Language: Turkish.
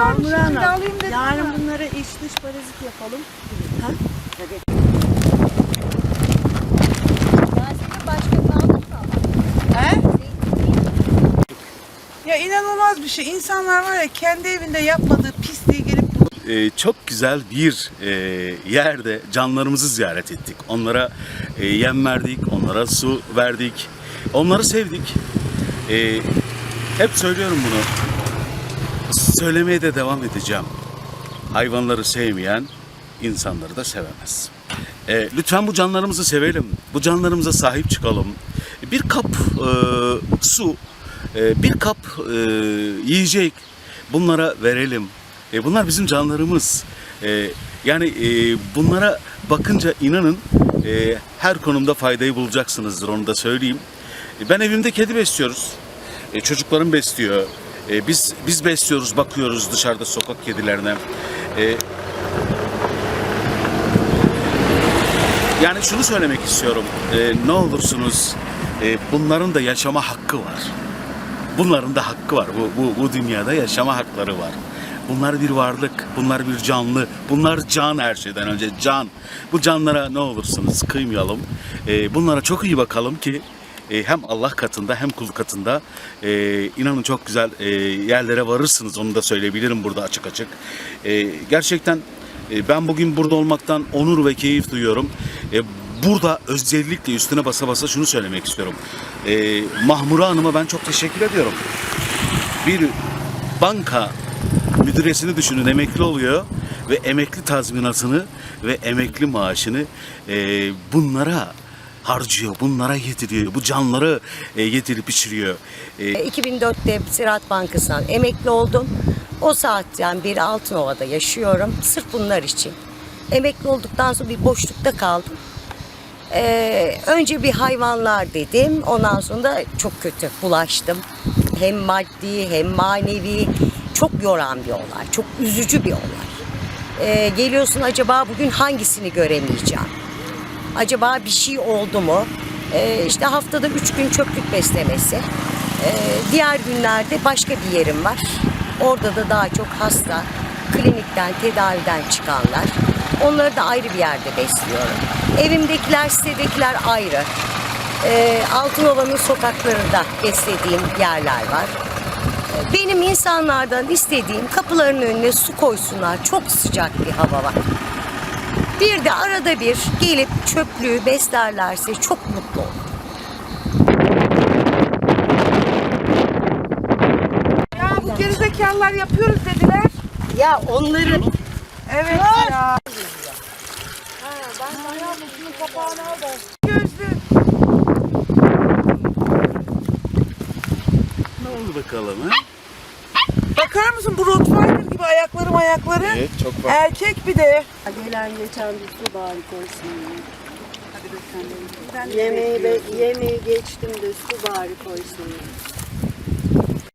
varmış. Şimdi Hanım, alayım dedim Yarın ama. bunlara iç dış parazit yapalım. Ha? Malzeme başka kaldı mı? He? Ya inanılmaz bir şey. İnsanlar var ya kendi evinde yapmadığı pisliği gelip Ee, çok güzel bir e, yerde canlarımızı ziyaret ettik. Onlara e, yem verdik, onlara su verdik, onları sevdik. Ee, hep söylüyorum bunu. Söylemeye de devam edeceğim. Hayvanları sevmeyen insanları da sevemez. Ee, lütfen bu canlarımızı sevelim. Bu canlarımıza sahip çıkalım. Bir kap e, su, e, bir kap e, yiyecek bunlara verelim. E, bunlar bizim canlarımız. E, yani e, bunlara bakınca inanın e, her konumda faydayı bulacaksınızdır onu da söyleyeyim. E, ben evimde kedi besliyoruz. E, çocuklarım besliyor. E, biz biz besliyoruz, bakıyoruz dışarıda sokak kedilerine. E, yani şunu söylemek istiyorum. E, ne olursunuz e, bunların da yaşama hakkı var. Bunların da hakkı var. Bu, bu, bu dünyada yaşama hakları var. Bunlar bir varlık, bunlar bir canlı, bunlar can her şeyden önce can. Bu canlara ne olursunuz kıymayalım. E, bunlara çok iyi bakalım ki e, hem Allah katında hem kul katında e, inanın çok güzel e, yerlere varırsınız. Onu da söyleyebilirim burada açık açık. E, gerçekten e, ben bugün burada olmaktan onur ve keyif duyuyorum. E, burada özellikle üstüne basa basa şunu söylemek istiyorum. E, Mahmura Hanım'a ben çok teşekkür ediyorum. Bir banka müdüresini düşünün emekli oluyor ve emekli tazminatını ve emekli maaşını e, bunlara harcıyor, bunlara yediriyor, bu canları e, yedirip içiriyor. E, 2004'te Ziraat Bankası'ndan emekli oldum. O saatten beri Altınova'da yaşıyorum. Sırf bunlar için. Emekli olduktan sonra bir boşlukta kaldım. Ee, önce bir hayvanlar dedim. Ondan sonra da çok kötü bulaştım. Hem maddi hem manevi çok yoran bir olay. Çok üzücü bir olay. Ee, geliyorsun acaba bugün hangisini göremeyeceğim? Acaba bir şey oldu mu? Ee, işte haftada üç gün çöplük beslemesi. Ee, diğer günlerde başka bir yerim var. Orada da daha çok hasta, klinikten, tedaviden çıkanlar. Onları da ayrı bir yerde besliyorum. Evimdekiler, sitedekiler ayrı. Ee, Altınova'nın sokaklarında beslediğim yerler var. Benim insanlardan istediğim kapılarının önüne su koysunlar. Çok sıcak bir hava var. Bir de arada bir gelip çöplüğü beslerlerse çok mutlu olurum. ya bu gerizekalılar yapıyoruz dediler. Ya onların Evet ya. ben sana şunun kapağını al da. Gözlü. ne oldu bakalım ha? Bakar mısın bu Rottweiler gibi ayakları ayakları. Evet, çok farklı. Erkek bir de. gelen geçen bir su bari koysun. Yemeği, be, yemeği geçtim de su bari koysun.